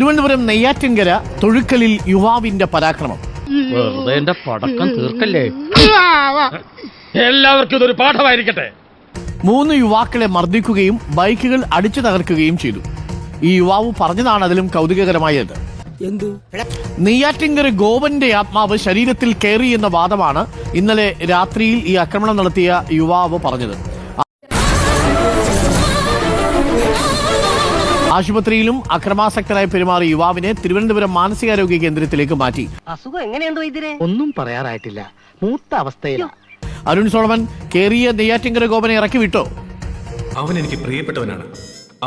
തിരുവനന്തപുരം നെയ്യാറ്റിൻകര തൊഴുക്കലിൽ യുവാവിന്റെ പരാക്രമം. വെറുതെ എന്റെ പടക്കം തീർക്കല്ലേ? എല്ലാവർക്കും ഇതൊരു പാഠമായിരിക്കട്ടെ. മൂന്ന് യുവാക്കളെ മർദ്ദിക്കുകയും ബൈക്കുകൾ അടിച്ചു തകർക്കുകയും ചെയ്തു. ഈ യുവാവ് പറഞ്ഞതാണ് അതിലും കൗതുകകരമായത്. നെയ്യാറ്റിങ്കര ഗോപന്റെ ആത്മാവ് ശരീരത്തിൽ കയറി എന്ന വാദമാണ് ഇന്നലെ രാത്രിയിൽ ഈ ആക്രമണം നടത്തിയ യുവാവ് പറഞ്ഞത്. ആശുപത്രിയിലും അക്രമാസക്തനായി പെരുമാറിയ യുവാവിനെ തിരുവനന്തപുരം മാനസികാരോഗ്യ കേന്ദ്രത്തിലേക്ക് മാറ്റി. അസുഖം എങ്ങനെയുണ്ടോ ഇതിനെ ഒന്നും പറയാറായിട്ടില്ല. മൂത്ത അവസ്ഥയിലാണ് അരുൺ സോളമൻ കേറിയ നെയ്യാറ്റിങ്കര ഗോപനെ ഇറക്കി വിട്ടോ? അവൻ എനിക്ക് പ്രിയപ്പെട്ടവനാണ്.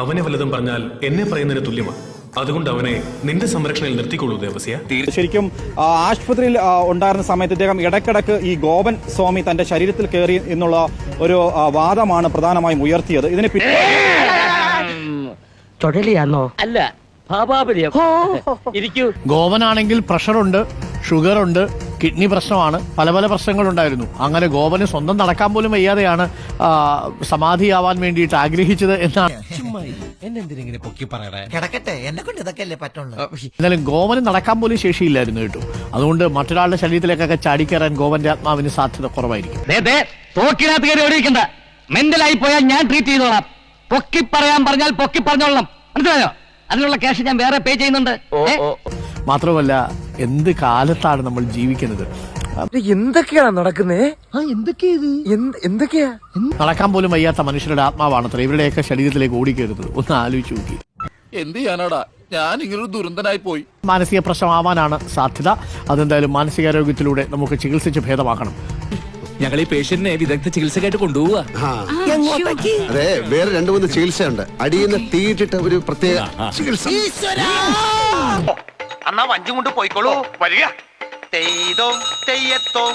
അവനെ വല്ലതും പറഞ്ഞാൽ എന്നെ പറയുന്നതിന് തുല്യമാണ് അതുകൊണ്ട് അവനെ നിന്റെ സംരക്ഷണയിൽ നിർത്തിക്കൊള്ളൂ ദേവസ്യ. ശരിക്കും ആശുപത്രിയിൽ ഉണ്ടായിരുന്ന സമയത്ത് ഇദ്ദേഹം ഇടയ്ക്കിടയ്ക്ക് ഈ ഗോപൻ സ്വാമി തന്റെ ശരീരത്തിൽ കയറി എന്നുള്ള ഒരു വാദമാണ് പ്രധാനമായും ഉയർത്തിയത്. ഇതിന് ചുഴലിയാന്നോ അല്ല ഭാപാപര്യം ഇരിക്കൂ. ഗോവനാണെങ്കിൽ പ്രഷറുണ്ട് ഉണ്ട് കിഡ്നി പ്രശ്നമാണ് പല പല പ്രശ്നങ്ങളുണ്ടായിരുന്നു. അങ്ങനെ ഗോവന് സ്വന്തം നടക്കാൻ പോലും വയ്യാതെയാണ് സമാധിയാവാൻ വേണ്ടിയിട്ട് ആഗ്രഹിച്ചത് എന്നാണ്. എന്നാലും ഗോവന് നടക്കാൻ പോലും ശേഷിയില്ലായിരുന്നു കേട്ടോ. അതുകൊണ്ട് മറ്റൊരാളുടെ ശരീരത്തിലേക്കൊക്കെ ചാടിക്കയറാൻ ഗോവന്റെ ആത്മാവിന് സാധ്യത കുറവായിരിക്കും. തോക്കിനകത്ത് കയറി ഓടിക്കണ്ട മെന്റലായി പോയാൽ ഞാൻ ട്രീറ്റ് ചെയ്തോളാം. പൊക്കി പറയാൻ പറഞ്ഞാൽ പൊക്കി പറഞ്ഞോളാം മനസ്സിലായോ? അതിനുള്ള ക്യാഷ് ഞാൻ വേറെ പേ ചെയ്യുന്നുണ്ട്. ഏ? മാത്രമല്ല എന്ത് കാലത്താണ് നമ്മൾ ജീവിക്കുന്നത്? എന്തൊക്കെയാണ് നടക്കുന്നേ? എന്തൊക്കെയാ നടക്കാൻ പോലും വയ്യാത്ത മനുഷ്യരുടെ ആത്മാവാണ് ഇവരുടെയൊക്കെ ശരീരത്തിലേക്ക് ഓടിക്കരുത് ഒന്ന് ആലോചിച്ച് നോക്കി. എന്ത് ചെയ്യാനാടാ? ഞാൻ ഇങ്ങനൊരു ദുരന്തനായി പോയി. മാനസിക പ്രശ്നമാവാനാണ് സാധ്യത. അതെന്തായാലും മാനസികാരോഗ്യത്തിലൂടെ നമുക്ക് ചികിത്സിച്ച് ഭേദമാക്കണം. ഞങ്ങൾ ഈ പേഷ്യന്റിനെ വിദഗ്ധ ചികിത്സക്കായിട്ട് കൊണ്ടുപോവാ. അതെ വേറെ രണ്ടു മൂന്ന് ചികിത്സയുണ്ട്. അടിയുന്ന തീയിട്ടിട്ട് ഒരു പ്രത്യേക ചികിത്സ. അന്നാ വഞ്ചും കൊണ്ട് പോയിക്കോളൂ. വരിക. തെയ്തോ തെയ്യത്തോ.